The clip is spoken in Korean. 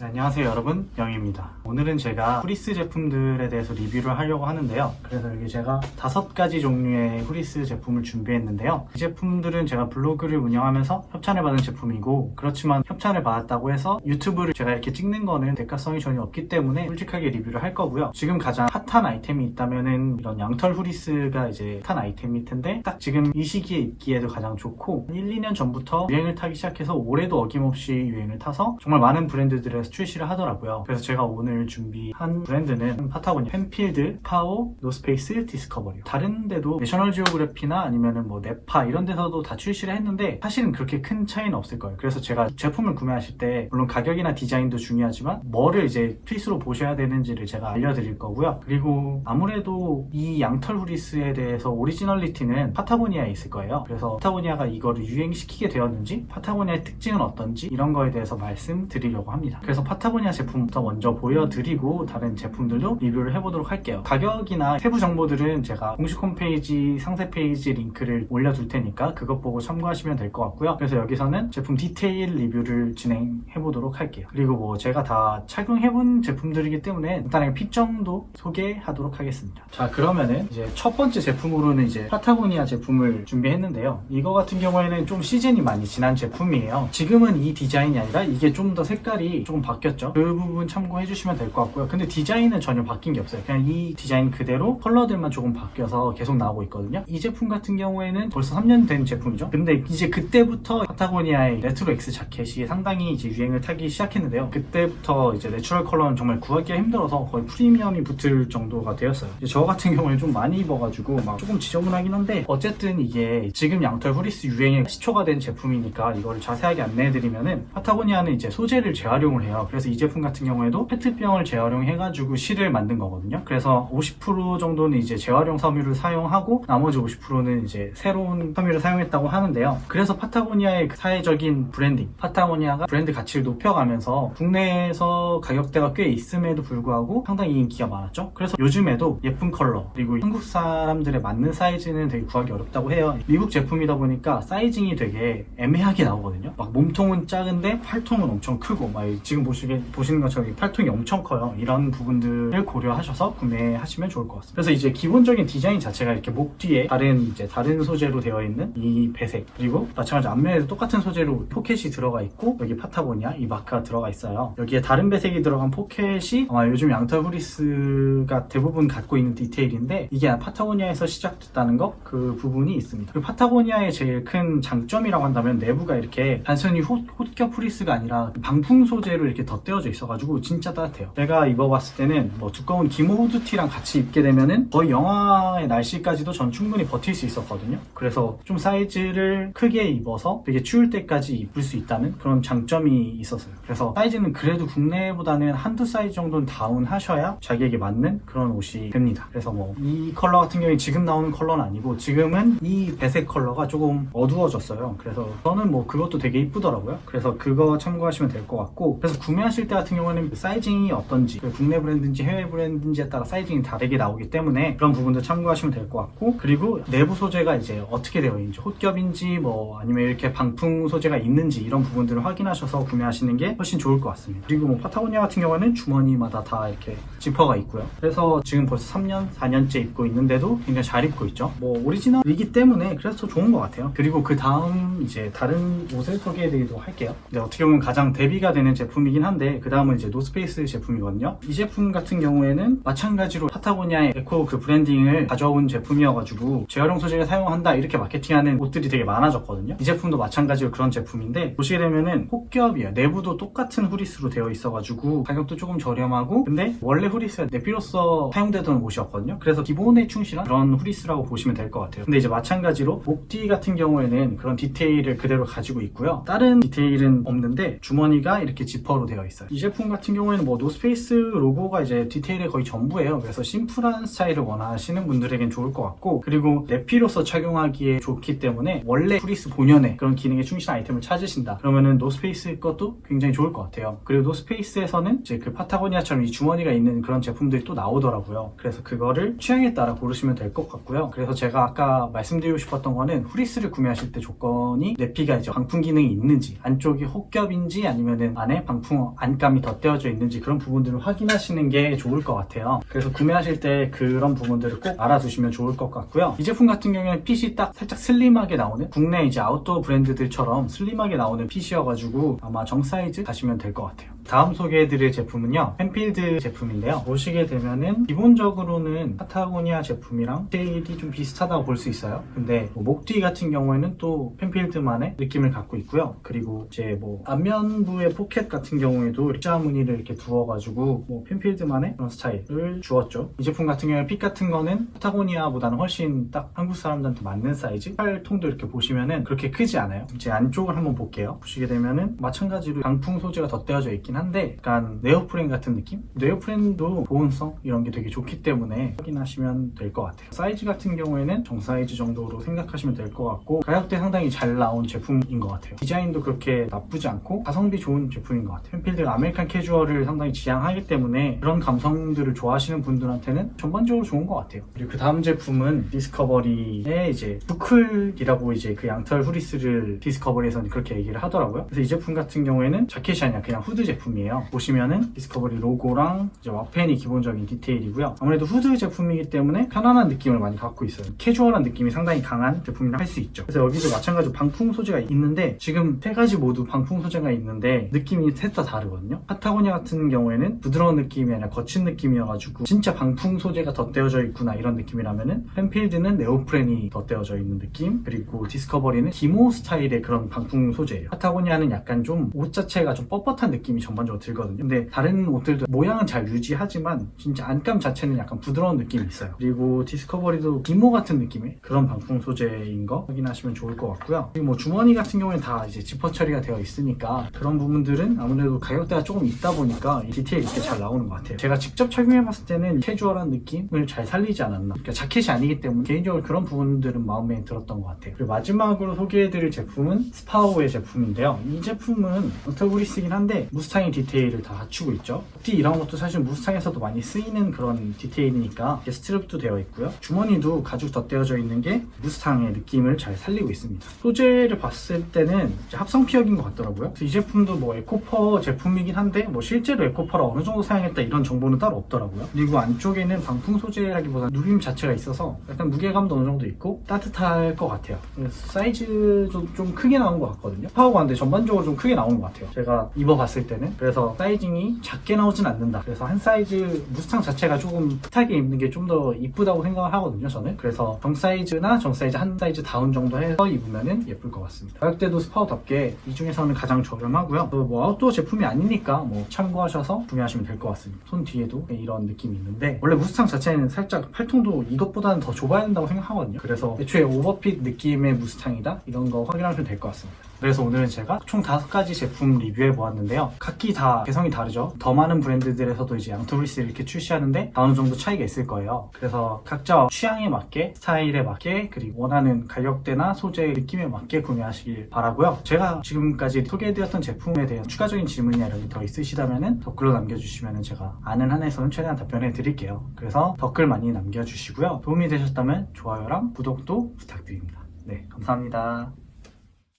네, 안녕하세요 여러분. 영입니다. 오늘은 제가 후리스 제품들에 대해서 리뷰를 하려고 하는데요. 그래서 여기 제가 다섯 가지 종류의 후리스 제품을 준비했는데요. 이 제품들은 제가 블로그를 운영하면서 협찬을 받은 제품이고 그렇지만 협찬을 받았다고 해서 유튜브를 제가 이렇게 찍는 거는 대가성이 전혀 없기 때문에 솔직하게 리뷰를 할 거고요. 지금 가장 핫한 아이템이 있다면은 이런 양털 후리스가 이제 핫한 아이템일 텐데 딱 지금 이 시기에 입기에도 가장 좋고 1, 2년 전부터 유행을 타기 시작해서 올해도 어김없이 유행을 타서 정말 많은 브랜드들 에서 출시를 하더라고요. 그래서 제가 오늘 준비한 브랜드는 파타고니아, 펜필드, 파오, 노스페이스, 디스커버리. 다른 데도 내셔널 지오그래피나 아니면은 뭐 네파 이런 데서도 다 출시를 했는데 사실은 그렇게 큰 차이는 없을 거예요. 그래서 제가 제품을 구매하실 때 물론 가격이나 디자인도 중요하지만 뭐를 이제 필수로 보셔야 되는지를 제가 알려드릴 거고요. 그리고 아무래도 이 양털 후리스에 대해서 오리지널리티는 파타고니아에 있을 거예요. 그래서 파타고니아가 이거를 유행시키게 되었는지 파타고니아의 특징은 어떤지 이런 거에 대해서 말씀드리려고 합니다. 그래서 파타고니아 제품부터 먼저 보여드리고 다른 제품들도 리뷰를 해보도록 할게요. 가격이나 세부 정보들은 제가 공식 홈페이지 상세 페이지 링크를 올려둘 테니까 그것 보고 참고하시면 될 것 같고요. 그래서 여기서는 제품 디테일 리뷰를 진행해 보도록 할게요. 그리고 뭐 제가 다 착용해본 제품들이기 때문에 간단하게 핏 정도 소개하도록 하겠습니다. 자 그러면은 이제 첫 번째 제품으로는 이제 파타고니아 제품을 준비했는데요. 이거 같은 경우에는 좀 시즌이 많이 지난 제품이에요. 지금은 이 디자인이 아니라 이게 좀 더 색깔이 조금 바뀌었죠. 그 부분 참고해 주시면 될 것 같고요. 근데 디자인은 전혀 바뀐 게 없어요. 그냥 이 디자인 그대로 컬러들만 조금 바뀌어서 계속 나오고 있거든요. 이 제품 같은 경우에는 벌써 3년 된 제품이죠. 근데 이제 그때부터 파타고니아의 레트로 X 자켓이 상당히 이제 유행을 타기 시작했는데요. 그때부터 이제 내추럴 컬러는 정말 구하기가 힘들어서 거의 프리미엄이 붙을 정도가 되었어요. 저 같은 경우에 좀 많이 입어가지고 막 조금 지저분하긴 한데 어쨌든 이게 지금 양털 후리스 유행의 시초가 된 제품이니까 이거를 자세하게 안내해드리면은 파타고니아는 이제 소재를 재활용을 해요. 그래서 이 제품 같은 경우에도 페트병을 재활용해가지고 실을 만든 거거든요. 그래서 50% 정도는 이제 재활용 섬유를 사용하고 나머지 50%는 이제 새로운 섬유를 사용했다고 하는데요. 그래서 파타고니아의 그 사회적인 브랜딩, 파타고니아가 브랜드 가치를 높여가면서 국내에서 가격대가 꽤 있음에도 불구하고 상당히 인기가 많았죠. 그래서 요즘에도 예쁜 컬러 그리고 한국 사람들의 맞는 사이즈는 되게 구하기 어렵다고 해요. 미국 제품이다 보니까 사이징이 되게 애매하게 나오거든요. 막 몸통은 작은데 팔통은 엄청 크고 막 지금 보시게, 보시는 것처럼 이 팔통이 엄청 커요. 이런 부분들을 고려하셔서 구매하시면 좋을 것 같습니다. 그래서 이제 기본적인 디자인 자체가 이렇게 목 뒤에 다른 이제 다른 소재로 되어 있는 이 배색 그리고 마찬가지 앞면에도 똑같은 소재로 포켓이 들어가 있고 여기 파타고니아 이 마크가 들어가 있어요. 여기에 다른 배색이 들어간 포켓이 아마 요즘 양털 후리스가 대부분 갖고 있는 디테일인데 이게 파타고니아에서 시작됐다는 거 그 부분이 있습니다. 그리고 파타고니아의 제일 큰 장점이라고 한다면 내부가 이렇게 단순히 호, 헛겹 후리스가 아니라 방풍 소재로 이렇게 덧대어져 있어가지고 진짜 따뜻해요. 제가 입어봤을 때는 뭐 두꺼운 기모 후드티랑 같이 입게 되면은 거의 영하의 날씨까지도 전 충분히 버틸 수 있었거든요. 그래서 좀 사이즈를 크게 입어서 되게 추울 때까지 입을 수 있다는 그런 장점이 있었어요. 그래서 사이즈는 그래도 국내보다는 한두 사이즈 정도는 다운 하셔야 자기에게 맞는 그런 옷이 됩니다. 그래서 뭐 이 컬러 같은 경우에 지금 나오는 컬러는 아니고 지금은 이 배색 컬러가 조금 어두워졌어요. 그래서 저는 뭐 그것도 되게 이쁘더라고요. 그래서 그거 참고하시면 될 것 같고 그래서 구매하실 때 같은 경우에는 그 사이징이 어떤지 그 국내 브랜드인지 해외 브랜드인지에 따라 사이징이 다르게 나오기 때문에 그런 부분도 참고하시면 될 것 같고 그리고 내부 소재가 이제 어떻게 되어 있는지 헛겹인지 뭐 아니면 이렇게 방풍 소재가 있는지 이런 부분들을 확인하셔서 구매하시는 게 훨씬 좋을 것 같습니다. 그리고 뭐 파타고니아 같은 경우에는 주머니마다 다 이렇게 지퍼가 있고요. 그래서 지금 벌써 3년, 4년째 입고 있는데도 굉장히 잘 입고 있죠. 뭐 오리지널이기 때문에 그래서 좋은 것 같아요. 그리고 그 다음 이제 다른 옷을 소개해드리도록 할게요. 근데 어떻게 보면 가장 대비가 되는 제품이 긴 한데 그 다음은 이제 노스페이스 제품이거든요. 이 제품 같은 경우에는 마찬가지로 파타고니아의 에코 그 브랜딩을 가져온 제품이어가지고 재활용 소재를 사용한다 이렇게 마케팅하는 옷들이 되게 많아졌거든요. 이 제품도 마찬가지로 그런 제품인데 보시게 되면은 혹겹이에요. 내부도 똑같은 후리스로 되어 있어가지고 가격도 조금 저렴하고 근데 원래 후리스가 내피로서 사용되던 옷이었거든요. 그래서 기본에 충실한 그런 후리스라고 보시면 될 것 같아요. 근데 이제 마찬가지로 목뒤 같은 경우에는 그런 디테일을 그대로 가지고 있고요. 다른 디테일은 없는데 주머니가 이렇게 지퍼 로 되어 있어요. 이 제품 같은 경우에는 뭐 노스페이스 로고가 이제 디테일의 거의 전부예요. 그래서 심플한 스타일을 원하시는 분들에겐 좋을 것 같고 그리고 내피로서 착용하기에 좋기 때문에 원래 후리스 본연의 그런 기능에 충실한 아이템을 찾으신다. 그러면은 노스페이스 것도 굉장히 좋을 것 같아요. 그리고 노스페이스에서는 이제 그 파타고니아처럼 이 주머니가 있는 그런 제품들이 또 나오더라고요. 그래서 그거를 취향에 따라 고르시면 될 것 같고요. 그래서 제가 아까 말씀드리고 싶었던 거는 후리스를 구매하실 때 조건이 내피가 이제 방풍 기능이 있는지 안쪽이 혹겹인지 아니면은 안에 방풍 방풍 안감이 덧대어져 있는지 그런 부분들을 확인하시는 게 좋을 것 같아요. 그래서 구매하실 때 그런 부분들을 꼭 알아두시면 좋을 것 같고요. 이 제품 같은 경우에는 핏이 딱 살짝 슬림하게 나오는 국내 이제 아웃도어 브랜드들처럼 슬림하게 나오는 핏이어가지고 아마 정 사이즈 가시면 될 것 같아요. 다음 소개해드릴 제품은요 펜필드 제품인데요. 보시게 되면은 기본적으로는 파타고니아 제품이랑 쉐일이 좀 비슷하다고 볼 수 있어요. 근데 뭐 목뒤 같은 경우에는 또 펜필드만의 느낌을 갖고 있고요. 그리고 이제 뭐 앞면부의 포켓 같은 경우에도 일자 무늬를 이렇게 두어가지고 뭐 펜필드만의 그런 스타일을 주었죠. 이 제품 같은 경우에 핏 같은 거는 파타고니아보다는 훨씬 딱 한국 사람들한테 맞는 사이즈? 팔 통도 이렇게 보시면은 그렇게 크지 않아요. 이제 안쪽을 한번 볼게요. 보시게 되면은 마찬가지로 방풍 소재가 덧대어져 있긴 한데 약간 네오프렌 같은 느낌? 네오프렌도 보온성 이런 게 되게 좋기 때문에 확인하시면 될 것 같아요. 사이즈 같은 경우에는 정 사이즈 정도로 생각하시면 될 것 같고 가격대 상당히 잘 나온 제품인 것 같아요. 디자인도 그렇게 나쁘지 않고 가성비 좋은 제품인 것 같아요. 펜필드가 아메리칸 캐주얼을 상당히 지향하기 때문에 그런 감성들을 좋아하시는 분들한테는 전반적으로 좋은 것 같아요. 그리고 그 다음 제품은 디스커버리의 이제 부클이라고 이제 그 양털 후리스를 디스커버리에서는 그렇게 얘기를 하더라고요. 그래서 이 제품 같은 경우에는 자켓이 아니라 그냥 후드 제품 이에요. 보시면은 디스커버리 로고랑 이제 와펜이 기본적인 디테일이고요. 아무래도 후드 제품이기 때문에 편안한 느낌을 많이 갖고 있어요. 캐주얼한 느낌이 상당히 강한 제품이라 할 수 있죠. 그래서 여기도 마찬가지로 방풍 소재가 있는데 지금 세 가지 모두 방풍 소재가 있는데 느낌이 셋 다 다르거든요. 파타고니아 같은 경우에는 부드러운 느낌이 아니라 거친 느낌이어가지고 진짜 방풍 소재가 덧대어져 있구나 이런 느낌이라면은 펜필드는 네오프렌이 덧대어져 있는 느낌 그리고 디스커버리는 기모 스타일의 그런 방풍 소재예요. 파타고니아는 약간 좀 옷 자체가 좀 뻣뻣한 느낌이 전반적으로 들거든요. 근데 다른 옷들도 모양은 잘 유지하지만 진짜 안감 자체는 약간 부드러운 느낌이 있어요. 그리고 디스커버리도 기모 같은 느낌의 그런 방풍 소재인 거 확인하시면 좋을 것 같고요. 그리고 뭐 주머니 같은 경우에는 다 이제 지퍼 처리가 되어 있으니까 그런 부분들은 아무래도 가격대가 조금 있다 보니까 이 디테일 있게 잘 나오는 것 같아요. 제가 직접 착용해봤을 때는 캐주얼한 느낌을 잘 살리지 않았나. 그러니까 자켓이 아니기 때문에 개인적으로 그런 부분들은 마음에 들었던 것 같아요. 그리고 마지막으로 소개해드릴 제품은 스파오의 제품인데요. 이 제품은 어터브리스긴 한데 무스 탕의 디테일을 다 갖추고 있죠. 티 이런 것도 사실 무스탕에서도 많이 쓰이는 그런 디테일이니까 스트랩도 되어 있고요. 주머니도 가죽 덧대어져 있는 게 무스탕의 느낌을 잘 살리고 있습니다. 소재를 봤을 때는 합성 피혁인 것 같더라고요. 이 제품도 뭐 에코퍼 제품이긴 한데 뭐 실제로 에코퍼를 어느 정도 사용했다 이런 정보는 따로 없더라고요. 그리고 안쪽에는 방풍 소재라기보다 누림 자체가 있어서 약간 무게감도 어느 정도 있고 따뜻할 것 같아요. 사이즈도 좀 크게 나온 것 같거든요. 파워가 근데 전반적으로 좀 크게 나온 것 같아요. 제가 입어봤을 때는 그래서 사이징이 작게 나오진 않는다. 그래서 한 사이즈 무스탕 자체가 조금 핏하게 입는 게 좀 더 이쁘다고 생각을 하거든요 저는. 그래서 정 사이즈나 정 사이즈 한 사이즈 다운 정도 해서 입으면 예쁠 것 같습니다. 가격대도 스파우답게 이 중에서는 가장 저렴하고요. 또 뭐 아웃도어 제품이 아니니까 뭐 참고하셔서 구매하시면 될 것 같습니다. 손 뒤에도 이런 느낌이 있는데 원래 무스탕 자체는 살짝 팔통도 이것보다는 더 좁아야 된다고 생각하거든요. 그래서 애초에 오버핏 느낌의 무스탕이다? 이런 거 확인하시면 될 것 같습니다 그래서 오늘은 제가 총 다섯 가지 제품 리뷰해 보았는데요. 각기 다 개성이 다르죠. 더 많은 브랜드들에서도 이제 양토리스를 이렇게 출시하는데 어느 정도 차이가 있을 거예요. 그래서 각자 취향에 맞게, 스타일에 맞게, 그리고 원하는 가격대나 소재 느낌에 맞게 구매하시길 바라고요. 제가 지금까지 소개해드렸던 제품에 대한 추가적인 질문이나 이런 게 더 있으시다면 댓글로 남겨주시면 제가 아는 한에서는 최대한 답변해 드릴게요. 그래서 댓글 많이 남겨주시고요. 도움이 되셨다면 좋아요랑 구독도 부탁드립니다. 네, 감사합니다.